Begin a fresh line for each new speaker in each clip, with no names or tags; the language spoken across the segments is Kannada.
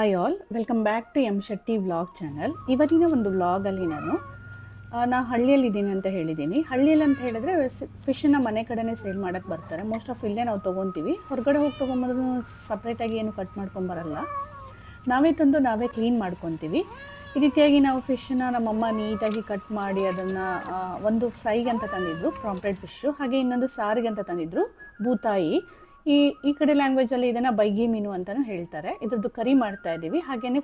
Hi all welcome back to M Shetty vlog channel ಇವತ್ತಿನ ಒಂದು ವ್ಲಾಗಲ್ಲಿ ನಾನು ನಾನು ನಾ ಹಳ್ಳಿಯಲ್ಲಿದ್ದೀನಿ ಅಂತ ಹೇಳಿದ್ದೀನಿ ಹಳ್ಳಿಯಲ್ಲಿ ಅಂತ ಹೇಳಿದ್ರೆ ಫಿಶನ್ನ ಮನೆ ಕಡೆನೇ ಸೇಲ್ ಮಾಡೋಕ್ಕೆ ಬರ್ತಾರೆ. ಮೋಸ್ಟ್ ಆಫ್ ಇಲ್ಲೇ ನಾವು ತೊಗೊತೀವಿ. ಹೊರಗಡೆ ಹೋಗಿ ತೊಗೊಂಬಂದ್ರೂ ಸಪ್ರೇಟಾಗಿ ಏನು ಕಟ್ ಮಾಡ್ಕೊಂಬರಲ್ಲ ನಾವೇ ತಂದು ನಾವೇ ಕ್ಲೀನ್ ಮಾಡ್ಕೊತೀವಿ. ಈ ರೀತಿಯಾಗಿ ನಾವು ಫಿಶನ್ನ ನಮ್ಮಮ್ಮ ನೀಟಾಗಿ ಕಟ್ ಮಾಡಿ ಅದನ್ನು ಒಂದು ಫ್ರೈಗೆ ಅಂತ ತಂದಿದ್ರು ಪ್ರಾಂಪ್ಲೆಟ್ ಫಿಶ್ಶು ಹಾಗೆ ಇನ್ನೊಂದು ಸಾರಿಗೆ ಅಂತ ತಂದಿದ್ರು, ಬೂತಾಯಿ. ಈ ಈ ಕಡೆ ಲ್ಯಾಂಗ್ವೇಜಲ್ಲಿ ಇದನ್ನು ಬೈಗಿ ಮೀನು ಅಂತಲೂ ಹೇಳ್ತಾರೆ. ಇದ್ರದ್ದು ಕರಿ ಮಾಡ್ತಾ ಇದ್ದೀವಿ. ಹಾಗೆಯೇ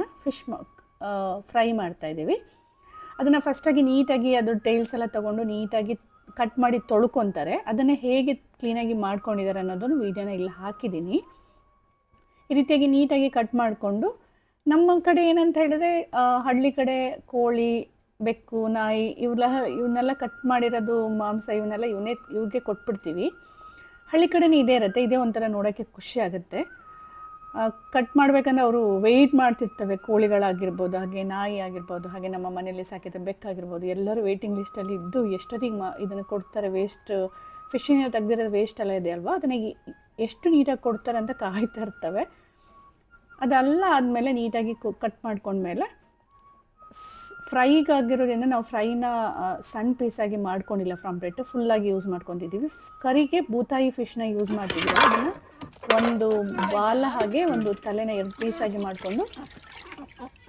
ನ ಫಿಶ್ ಫ್ರೈ ಮಾಡ್ತಾ ಇದ್ದೀವಿ. ಅದನ್ನು ಫಸ್ಟಾಗಿ ನೀಟಾಗಿ ಅದ್ರ ಟೈಲ್ಸ್ ಎಲ್ಲ ತಗೊಂಡು ನೀಟಾಗಿ ಕಟ್ ಮಾಡಿ ತೊಳ್ಕೊತಾರೆ. ಅದನ್ನು ಹೇಗೆ ಕ್ಲೀನಾಗಿ ಮಾಡ್ಕೊಂಡಿದ್ದಾರೆ ಅನ್ನೋದನ್ನು ವೀಡಿಯೋನ ಇಲ್ಲಿ ಹಾಕಿದ್ದೀನಿ. ಈ ರೀತಿಯಾಗಿ ನೀಟಾಗಿ ಕಟ್ ಮಾಡಿಕೊಂಡು ನಮ್ಮ ಕಡೆ ಏನಂತ ಹೇಳಿದ್ರೆ ಹಳ್ಳಿ ಕಡೆ ಕೋಳಿ, ಬೆಕ್ಕು, ನಾಯಿ ಇವೆಲ್ಲ ಇವನ್ನೆಲ್ಲ ಕಟ್ ಮಾಡಿರೋದು ಮಾಂಸ ಇವನ್ನೆಲ್ಲ ಇವನ್ನೇ ಇವ್ರಿಗೆ ಕೊಟ್ಬಿಡ್ತೀವಿ. ಹಳ್ಳಿ ಕಡೆನೇ ಇದೇ ಇರುತ್ತೆ, ಇದೇ ಒಂಥರ ನೋಡೋಕ್ಕೆ ಖುಷಿ ಆಗುತ್ತೆ. ಕಟ್ ಮಾಡ್ಬೇಕಂದ್ರೆ ಅವರು ವೆಯ್ಟ್ ಮಾಡ್ತಿರ್ತವೆ ಕೋಳಿಗಳಾಗಿರ್ಬೋದು, ಹಾಗೆ ನಾಯಿ ಆಗಿರ್ಬೋದು, ಹಾಗೆ ನಮ್ಮ ಮನೆಯಲ್ಲಿ ಸಾಕಿದ ಬೆಕ್ಕಾಗಿರ್ಬೋದು ಎಲ್ಲರೂ ವೆಯ್ಟಿಂಗ್ ಲಿಸ್ಟಲ್ಲಿ ಇದ್ದು ಎಷ್ಟೊತ್ತಿಗೆ ಮಾ, ಇದನ್ನು ಕೊಡ್ತಾರೆ ವೇಸ್ಟ್ ಫಿಶಿನ ತೆಗ್ದಿರೋದು ವೇಸ್ಟ್ ಎಲ್ಲ ಇದೆ ಅಲ್ವಾ? ಅದನ್ನ ಎಷ್ಟು ನೀಟಾಗಿ ಕೊಡ್ತಾರೆ ಅಂತ ಕಾಯ್ತಾ ಇರ್ತವೆ. ಅದೆಲ್ಲ ಆದಮೇಲೆ ನೀಟಾಗಿ ಕಟ್ ಮಾಡ್ಕೊಂಡ್ಮೇಲೆ ಫ್ರೈಗಾಗಿರೋದ್ರಿಂದ ನಾವು ಫ್ರೈನ ಸಣ್ಣ ಪೀಸಾಗಿ ಮಾಡ್ಕೊಂಡಿಲ್ಲ ಫುಲ್ ಫುಲ್ಲಾಗಿ ಯೂಸ್ ಮಾಡ್ಕೊತಿದ್ದೀವಿ. ಕರಿಗೆ ಬೂತಾಯಿ ಫಿಶ್ನ ಯೂಸ್ ಮಾಡ್ತಿದ್ದೀವಿ. ಅದನ್ನು ಒಂದು ಬಾಲ ಹಾಗೆ ಒಂದು ತಲೆನ ಎರಡು ಆಗಿ ಮಾಡಿಕೊಂಡು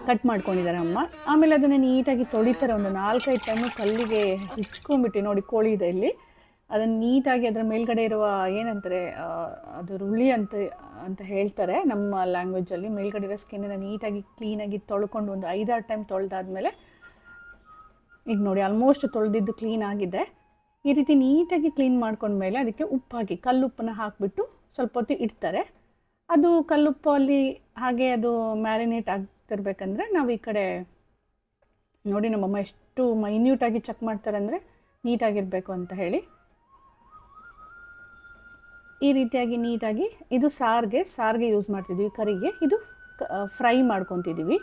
ಕಟ್ ಮಾಡ್ಕೊಂಡಿದ್ದಾರೆ ಅಮ್ಮ. ಆಮೇಲೆ ಅದನ್ನು ನೀಟಾಗಿ ತೊಳಿತಾರೆ. ಒಂದು ನಾಲ್ಕೈದು ಟೈಮ್ ಕಲ್ಲಿಗೆ ಹಿಚ್ಕೊಂಡ್ಬಿಟ್ಟು ನೋಡಿ ಕೋಳಿ ಇದೆ ಇಲ್ಲಿ. ಅದನ್ನು ನೀಟಾಗಿ ಅದರ ಮೇಲ್ಗಡೆ ಇರುವ ಏನಂತಾರೆ ಅದು ರುಳಿ ಅಂತ ಅಂತ ಹೇಳ್ತಾರೆ ನಮ್ಮ ಲ್ಯಾಂಗ್ವೇಜಲ್ಲಿ ಮೇಲ್ಗಡೆ ಇರೋ ಸ್ಕಿನ್ನನ್ನು ನೀಟಾಗಿ ಕ್ಲೀನಾಗಿ ತೊಳ್ಕೊಂಡು ಒಂದು ಐದಾರು ಟೈಮ್ ತೊಳೆದಾದ್ಮೇಲೆ ಈಗ ನೋಡಿ ಆಲ್ಮೋಸ್ಟ್ ತೊಳೆದಿದ್ದು ಕ್ಲೀನ್ ಆಗಿದೆ ಈ ರೀತಿ ನೀಟಾಗಿ ಕ್ಲೀನ್ ಮಾಡ್ಕೊಂಡ್ಮೇಲೆ ಅದಕ್ಕೆ ಉಪ್ಪಾಗಿ ಹಾಕಿ ಕಲ್ಲುಪ್ಪನ್ನ ಹಾಕಿಬಿಟ್ಟು ಸ್ವಲ್ಪ ಹೊತ್ತು ಇಡ್ತಾರೆ. ಅದು ಕಲ್ಲುಪ್ಪು ಅಲ್ಲಿ ಹಾಗೆ ಅದು ಮ್ಯಾರಿನೇಟ್ ಆಗ್ತಿರ್ಬೇಕಂದ್ರೆ ನಾವು ಈ ಕಡೆ ನೋಡಿ ನಮ್ಮಮ್ಮ ಎಷ್ಟು ಮೈನ್ಯೂಟಾಗಿ ಚೆಕ್ ಮಾಡ್ತಾರೆ ಅಂದರೆ ನೀಟಾಗಿರಬೇಕು ಅಂತ ಹೇಳಿ. ಈ ರೀತಿಯಾಗಿ ನೀಟಾಗಿ ಇದು ಸಾರಿಗೆ ಸಾರಿಗೆ ಯೂಸ್ ಮಾಡ್ತಿದ್ದೀವಿ ಕರಿಗೆ. ಇದು ಫ್ರೈ ಮಾಡ್ಕೊತಿದ್ದೀವಿ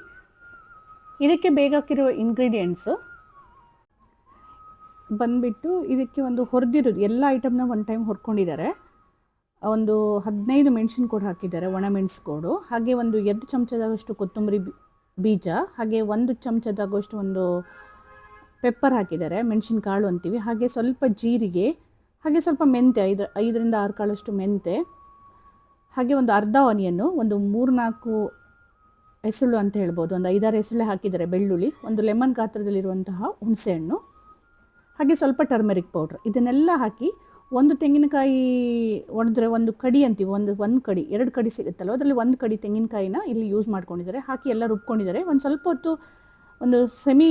ಇದಕ್ಕೆ ಬೇಕಾಗಿರೋ ಇಂಗ್ರೀಡಿಯೆಂಟ್ಸು ಬಂದ್ಬಿಟ್ಟು ಇದಕ್ಕೆ ಒಂದು ಹೊರ್ದಿರೋದು, ಎಲ್ಲ ಐಟಮ್ನ ಒನ್ ಟೈಮ್ ಹೊರ್ಕೊಂಡಿದ್ದಾರೆ. ಒಂದು ಹದಿನೈದು ಮೆಣಸಿನ ಕೋಡು ಹಾಕಿದ್ದಾರೆ, ಒಣ ಮೆಣಸ್ಕೋಡು ಹಾಗೆ ಒಂದು ಎರಡು ಚಮಚದಷ್ಟು ಕೊತ್ತಂಬರಿ ಬೀಜ, ಹಾಗೆ ಒಂದು ಚಮಚದಾಗುವಷ್ಟು ಒಂದು ಪೆಪ್ಪರ್ ಹಾಕಿದ್ದಾರೆ, ಮೆಣಸಿನ ಕಾಳು ಅಂತೀವಿ. ಹಾಗೆ ಸ್ವಲ್ಪ ಜೀರಿಗೆ, ಹಾಗೆ ಸ್ವಲ್ಪ ಮೆಂತೆ ಐದು, ಐದರಿಂದ ಆರು ಕಾಳಷ್ಟು ಮೆಂತೆ ಹಾಗೆ ಒಂದು ಅರ್ಧ ಆನಿಯನ್ನು ಒಂದು ಮೂರು ನಾಲ್ಕು ಎಸಳು ಅಂತ ಹೇಳ್ಬೋದು. ಒಂದು ಐದಾರು ಎಸಳೆ ಹಾಕಿದ್ದಾರೆ ಬೆಳ್ಳುಳ್ಳಿ. ಒಂದು ಲೆಮನ್ ಗಾತ್ರದಲ್ಲಿರುವಂತಹ ಹುಣಸೆಹಣ್ಣು. ಹಾಗೆ ಸ್ವಲ್ಪ ಟರ್ಮರಿಕ್ ಪೌಡ್ರ್ ಇದನ್ನೆಲ್ಲ ಹಾಕಿ ಒಂದು ತೆಂಗಿನಕಾಯಿ ಒಡೆದ್ರೆ ಒಂದು ಕಡಿ ಅಂತೀವಿ, ಒಂದು ಒಂದು ಕಡಿ, ಎರಡು ಕಡಿ ಸಿಗುತ್ತಲ್ಲ ಅದರಲ್ಲಿ ಒಂದು ಕಡಿ ತೆಂಗಿನಕಾಯಿನ ಇಲ್ಲಿ ಯೂಸ್ ಮಾಡ್ಕೊಂಡಿದ್ದಾರೆ. ಹಾಕಿ ಎಲ್ಲ ರುಬ್ಕೊಂಡಿದ್ದಾರೆ. ಒಂದು ಸ್ವಲ್ಪ ಹೊತ್ತು ಒಂದು ಸೆಮಿ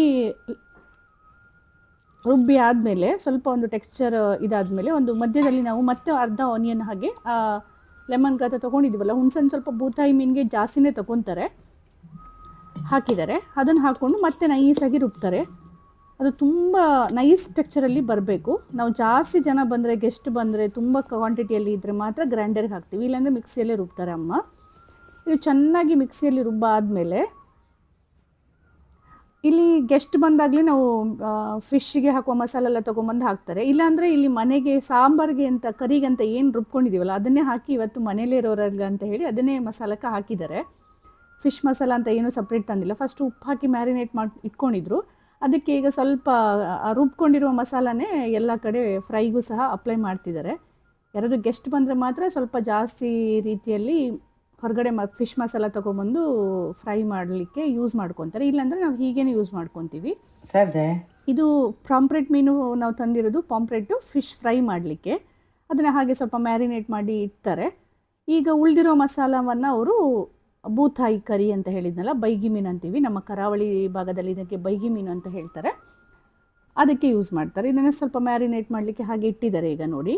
ರುಬ್ಬಿ ಆದಮೇಲೆ, ಸ್ವಲ್ಪ ಒಂದು ಟೆಕ್ಸ್ಚರ್ ಇದಾದಮೇಲೆ, ಒಂದು ಮಧ್ಯದಲ್ಲಿ ನಾವು ಮತ್ತೆ ಅರ್ಧ ಆನಿಯನ್ ಹಾಗೆ ಲೆಮನ್ ಗಾತ ತೊಗೊಂಡಿದ್ದೀವಲ್ಲ ಹುಣ್ಸನ್ ಸ್ವಲ್ಪ ಬೂತಾಯಿ ಮೀನಿಗೆ ಜಾಸ್ತಿನೇ ತಗೊತಾರೆ. ಹಾಕಿದ್ದಾರೆ. ಅದನ್ನು ಹಾಕ್ಕೊಂಡು ಮತ್ತೆ ನೈಸಾಗಿ ರುಬ್ತಾರೆ. ಅದು ತುಂಬ ನೈಸ್ ಟೆಕ್ಚರಲ್ಲಿ ಬರಬೇಕು. ನಾವು ಜಾಸ್ತಿ ಜನ ಬಂದರೆ ಗೆಸ್ಟ್ ಬಂದರೆ ತುಂಬ ಕ್ವಾಂಟಿಟಿಯಲ್ಲಿ ಇದ್ದರೆ ಮಾತ್ರ ಗ್ರ್ಯಾಂಡರ್ಗೆ ಹಾಕ್ತೀವಿ. ಇಲ್ಲಾಂದರೆ ಮಿಕ್ಸಿಯಲ್ಲೇ ರುಬ್ತಾರೆ ಅಮ್ಮ. ಇದು ಚೆನ್ನಾಗಿ ಮಿಕ್ಸಿಯಲ್ಲಿ ರುಬ್ಬ ಆದಮೇಲೆ ಇಲ್ಲಿ ಗೆಸ್ಟ್ ಬಂದಾಗಲೇ ನಾವು ಫಿಶ್ಗೆ ಹಾಕುವ ಮಸಾಲೆ ಎಲ್ಲ ತೊಗೊಂಬಂದು ಹಾಕ್ತಾರೆ. ಇಲ್ಲಾಂದರೆ ಇಲ್ಲಿ ಮನೆಗೆ ಸಾಂಬಾರಿಗೆ ಅಂತ, ಕರಿಗೆ ಅಂತ ಏನು ರುಬ್ಕೊಂಡಿದ್ದೀವಲ್ಲ ಅದನ್ನೇ ಹಾಕಿ ಇವತ್ತು ಮನೇಲೇ ಇರೋರಲ್ಲ ಅಂತ ಹೇಳಿ ಅದನ್ನೇ ಮಸಾಲಕ್ಕೆ ಹಾಕಿದ್ದಾರೆ. ಫಿಶ್ ಮಸಾಲ ಅಂತ ಏನೂ ಸಪ್ರೇಟ್ ತಂದಿಲ್ಲ. ಫಸ್ಟ್ ಉಪ್ಪು ಹಾಕಿ ಮ್ಯಾರಿನೇಟ್ ಮಾಡಿ, ಇಟ್ಕೊಂಡಿದ್ರು. ಅದಕ್ಕೆ ಈಗ ಸ್ವಲ್ಪ ರುಬ್ಕೊಂಡಿರುವ ಮಸಾಲನೇ ಎಲ್ಲ ಕಡೆ ಫ್ರೈಗೂ ಸಹ ಅಪ್ಲೈ ಮಾಡ್ತಿದ್ದಾರೆ. ಯಾರಾದರೂ ಗೆಸ್ಟ್ ಬಂದರೆ ಮಾತ್ರ ಸ್ವಲ್ಪ ಜಾಸ್ತಿ ರೀತಿಯಲ್ಲಿ ಹೊರಗಡೆ ಮ ಫಿಶ್ ಮಸಾಲ ತೊಗೊಂಬಂದು ಫ್ರೈ ಮಾಡಲಿಕ್ಕೆ ಯೂಸ್ ಮಾಡ್ಕೊತಾರೆ. ಇಲ್ಲಾಂದರೆ ನಾವು ಹೀಗೇನೆ ಯೂಸ್ ಮಾಡ್ಕೊತೀವಿ. ಇದು ಪಾಂಪ್ರೆಟ್ ಮೀನು ನಾವು ತಂದಿರೋದು ಪಾಂಪ್ರೆಟ್ಟು ಫಿಶ್ ಫ್ರೈ ಮಾಡಲಿಕ್ಕೆ. ಅದನ್ನು ಹಾಗೆ ಸ್ವಲ್ಪ ಮ್ಯಾರಿನೇಟ್ ಮಾಡಿ ಇಡ್ತಾರೆ. ಈಗ ಉಳಿದಿರೋ ಮಸಾಲವನ್ನು ಅವರು ಬೂತಾಯಿ ಕರಿ ಅಂತ ಹೇಳಿದ್ನಲ್ಲ, ಬೈಗಿ ಮೀನು ಅಂತೀವಿ. ನಮ್ಮ ಕರಾವಳಿ ಭಾಗದಲ್ಲಿ ಇದಕ್ಕೆ ಬೈಗಿ ಮೀನು ಅಂತ ಹೇಳ್ತಾರೆ. ಅದಕ್ಕೆ ಯೂಸ್ ಮಾಡ್ತಾರೆ. ಇದನ್ನು ಸ್ವಲ್ಪ ಮ್ಯಾರಿನೇಟ್ ಮಾಡಲಿಕ್ಕೆ ಹಾಗೆ ಇಟ್ಟಿದ್ದಾರೆ ಈಗ ನೋಡಿ.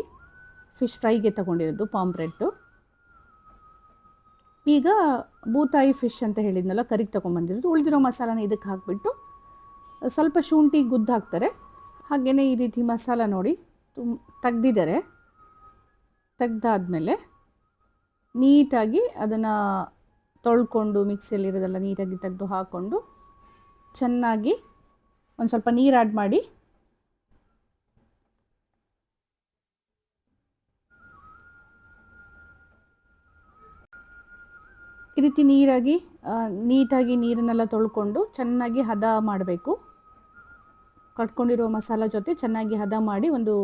ಫಿಶ್ ಫ್ರೈಗೆ ತಗೊಂಡಿರೋದು ಪಾಂಪ್ರೆಟ್ಟು ಈಗ ಬೂತಾಯಿ ಫಿಶ್ ಅಂತ ಹೇಳಿದ್ನಲ್ಲ, ಕರಿಗೆ ತೊಗೊಂಬಂದಿರೋದು ಉಳಿದಿರೋ ಮಸಾಲನ ಇದಕ್ಕೆ ಹಾಕಿಬಿಟ್ಟು ಸ್ವಲ್ಪ ಶುಂಠಿ ಗುದ್ದು ಹಾಕ್ತಾರೆ. ಹಾಗೆಯೇ ಈ ರೀತಿ ಮಸಾಲ ನೋಡಿ ತುಂಬ ತೆಗ್ದಿದ್ದಾರೆ. ತೆಗ್ದಾದ್ಮೇಲೆ ನೀಟಾಗಿ ಅದನ್ನು ತೊಳ್ಕೊಂಡು ಮಿಕ್ಸಿಯಲ್ಲಿರೋದೆಲ್ಲ ನೀರಾಗಿ ತೆಗೆದು ಹಾಕ್ಕೊಂಡು ಚೆನ್ನಾಗಿ ಒಂದು ಸ್ವಲ್ಪ ನೀರು ಆ್ಯಡ್ ಮಾಡಿ ಈ ರೀತಿ ನೀರಾಗಿ ನೀಟಾಗಿ ನೀರನ್ನೆಲ್ಲ ತೊಳ್ಕೊಂಡು ಚೆನ್ನಾಗಿ ಹದ ಮಾಡಬೇಕು. ಕಟ್ಕೊಂಡಿರೋ ಮಸಾಲ ಜೊತೆ ಚೆನ್ನಾಗಿ ಹದ ಮಾಡಿ ಒಂದು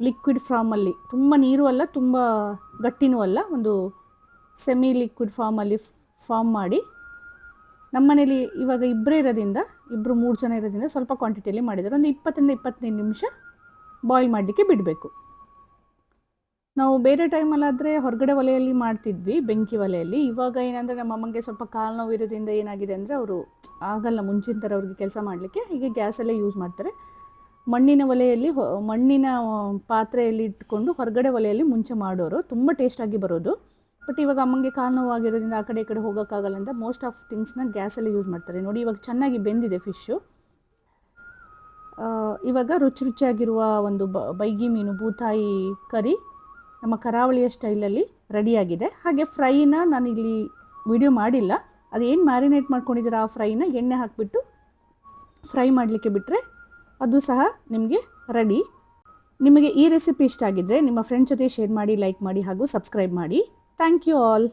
ಲಿಕ್ವಿಡ್ ಫಾರ್ಮಲ್ಲಿ ತುಂಬ ನೀರು ಅಲ್ಲ, ತುಂಬ ಗಟ್ಟಿನೂ ಅಲ್ಲ, ಒಂದು ಸೆಮಿ ಲಿಕ್ವಿಡ್ ಫಾರ್ಮಲ್ಲಿ ಫಾರ್ಮ್ ಮಾಡಿ ನಮ್ಮನೇಲಿ ಇವಾಗ ಇಬ್ಬರೇ ಇರೋದ್ರಿಂದ ಇಬ್ಬರು ಮೂರು ಜನ ಇರೋದ್ರಿಂದ ಸ್ವಲ್ಪ ಕ್ವಾಂಟಿಟಿಯಲ್ಲಿ ಮಾಡಿದ್ದಾರೆ. ಒಂದು ಇಪ್ಪತ್ತರಿಂದ ಇಪ್ಪತ್ತೈದು ನಿಮಿಷ ಬಾಯ್ಲ್ ಮಾಡಲಿಕ್ಕೆ ಬಿಡಬೇಕು. ನಾವು ಬೇರೆ ಟೈಮಲ್ಲಾದರೆ ಹೊರಗಡೆ ಒಲೆಯಲ್ಲಿ ಮಾಡ್ತಿದ್ವಿ, ಬೆಂಕಿ ಒಲೆಯಲ್ಲಿ. ಇವಾಗ ಏನಂದರೆ ನಮ್ಮ ಅಮ್ಮಂಗೆ ಸ್ವಲ್ಪ ಕಾಲು ನೋವು ಇರೋದ್ರಿಂದ ಏನಾಗಿದೆ ಅಂದರೆ ಅವರು ಆಗಲ್ಲ ಮುಂಚಿನ ಥರ ಅವ್ರಿಗೆ ಕೆಲಸ ಮಾಡಲಿಕ್ಕೆ, ಹೀಗೆ ಗ್ಯಾಸಲ್ಲೇ ಯೂಸ್ ಮಾಡ್ತಾರೆ. ಮಣ್ಣಿನ ಒಲೆಯಲ್ಲಿ ಮಣ್ಣಿನ ಪಾತ್ರೆಯಲ್ಲಿ ಇಟ್ಕೊಂಡು ಹೊರಗಡೆ ಒಲೆಯಲ್ಲಿ ಮುಂಚೆ ಮಾಡೋರು ತುಂಬ ಟೇಸ್ಟಾಗಿ ಬರೋದು. ಬಟ್ ಇವಾಗ ಅಮ್ಮಂಗೆ ಕಾಲು ನೋವಾಗಿರೋದ್ರಿಂದ ಆ ಕಡೆ ಈ ಕಡೆ ಹೋಗೋಕ್ಕಾಗಲ್ಲ ಅಂತ ಮೋಸ್ಟ್ ಆಫ್ ಥಿಂಗ್ಸ್ನ ಗ್ಯಾಸಲ್ಲಿ ಯೂಸ್ ಮಾಡ್ತಾರೆ. ನೋಡಿ ಇವಾಗ ಚೆನ್ನಾಗಿ ಬೆಂದಿದೆ ಫಿಶ್ಶು ಇವಾಗ ರುಚಿ ರುಚಿಯಾಗಿರುವ ಒಂದು ಬ, ಬೈಗಿ ಮೀನು ಬೂತಾಯಿ ಕರಿ ನಮ್ಮ ಕರಾವಳಿಯ ಸ್ಟೈಲಲ್ಲಿ ರೆಡಿಯಾಗಿದೆ ಹಾಗೆ ಫ್ರೈನ ನಾನು ಇಲ್ಲಿ ವಿಡಿಯೋ ಮಾಡಿಲ್ಲ. ಅದೇನು ಮ್ಯಾರಿನೇಟ್ ಮಾಡ್ಕೊಂಡಿದ್ದೀರ ಆ ಫ್ರೈನ ಎಣ್ಣೆ ಹಾಕಿಬಿಟ್ಟು ಫ್ರೈ ಮಾಡಲಿಕ್ಕೆ ಬಿಟ್ಟರೆ ಅದು ಸಹ ನಿಮಗೆ ರೆಡಿ ನಿಮಗೆ ಈ ರೆಸಿಪಿ ಇಷ್ಟ ಆಗಿದ್ದರೆ ನಿಮ್ಮ ಫ್ರೆಂಡ್ಸ್ ಜೊತೆ ಶೇರ್ ಮಾಡಿ ಲೈಕ್ ಮಾಡಿ ಹಾಗೂ ಸಬ್ಸ್ಕ್ರೈಬ್ ಮಾಡಿ. Thank you all.